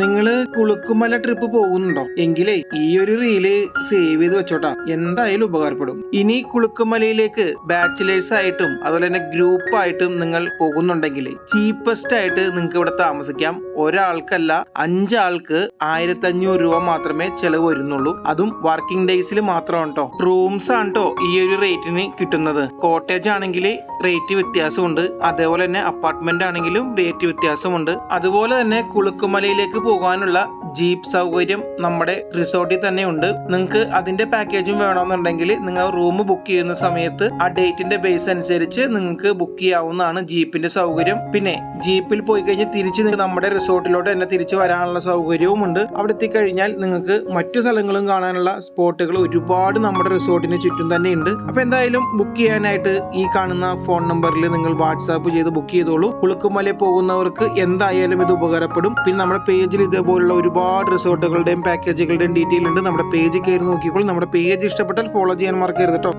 നിങ്ങൾ കുളുക്കുമല ട്രിപ്പ് പോകുന്നുണ്ടോ? എങ്കിലേ ഈ ഒരു റീൽ സേവ് ചെയ്ത് വെച്ചോട്ടാ. എന്തായാലും ഉപകാരപ്പെടും. ഇനി കുളുക്കുമലയിലേക്ക് ബാച്ചിലേഴ്സ് ആയിട്ടും അതുപോലെ തന്നെ ഗ്രൂപ്പ് ആയിട്ടും നിങ്ങൾ പോകുന്നുണ്ടെങ്കിൽ ചീപ്പസ്റ്റ് ആയിട്ട് നിങ്ങൾക്ക് ഇവിടെ താമസിക്കാം. ഒരാൾക്കല്ല അഞ്ചാൾക്ക് ആയിരത്തി അഞ്ഞൂറ് രൂപ മാത്രമേ ചെലവ് വരുന്നുള്ളൂ. അതും വർക്കിംഗ് ഡേയ്സിൽ മാത്രമാണ് കേട്ടോ റൂംസ് ആണ് കേട്ടോ ഈ ഒരു റേറ്റിന് കിട്ടുന്നത്. കോട്ടേജ് ആണെങ്കിൽ റേറ്റ് വ്യത്യാസമുണ്ട്. അതേപോലെ തന്നെ അപ്പാർട്ട്മെന്റ് ആണെങ്കിലും റേറ്റ് വ്യത്യാസമുണ്ട്. അതുപോലെ തന്നെ കുളുക്കുമലയിലേക്ക് പോകാനുള്ള ജീപ്പ് സൗകര്യം നമ്മുടെ റിസോർട്ടിൽ തന്നെ ഉണ്ട് നിങ്ങൾക്ക് അതിന്റെ പാക്കേജും വേണമെന്നുണ്ടെങ്കിൽ നിങ്ങൾ റൂം ബുക്ക് ചെയ്യുന്ന സമയത്ത് ആ ഡേറ്റിന്റെ ബേസ് അനുസരിച്ച് നിങ്ങൾക്ക് ബുക്ക് ചെയ്യാവുന്നതാണ് ജീപ്പിന്റെ സൗകര്യം. പിന്നെ ജീപ്പിൽ പോയി കഴിഞ്ഞ് തിരിച്ച് നമ്മുടെ റിസോർട്ടിലോട്ട് തന്നെ തിരിച്ച് വരാനുള്ള സൗകര്യവും ഉണ്ട്. അവിടെ എത്തിക്കഴിഞ്ഞാൽ നിങ്ങൾക്ക് മറ്റു സ്ഥലങ്ങളും കാണാനുള്ള സ്പോട്ടുകൾ ഒരുപാട് നമ്മുടെ റിസോർട്ടിന് ചുറ്റും തന്നെ ഉണ്ട്. അപ്പൊ എന്തായാലും ബുക്ക് ചെയ്യാനായിട്ട് ഈ കാണുന്ന ഫോൺ നമ്പറിൽ നിങ്ങൾ വാട്സാപ്പ് ചെയ്ത് ബുക്ക് ചെയ്തോളൂ. കുളുക്കുമല പോകുന്നവർക്ക് എന്തായാലും ഇത് ഉപകാരപ്പെടും. പിന്നെ നമ്മുടെ പേജിൽ ഇതേപോലുള്ള ഒരുപാട് റിസോർട്ടുകളുടെയും പാക്കേജുകളുടെയും ഡീറ്റെയിൽ ഉണ്ട്. നമ്മുടെ പേജ് കയറി നോക്കിക്കോളൂ. നമ്മുടെ പേജ് ഇഷ്ടപ്പെട്ടാൽ ഫോളോ ചെയ്യാൻ മറക്കരുത് കേട്ടോ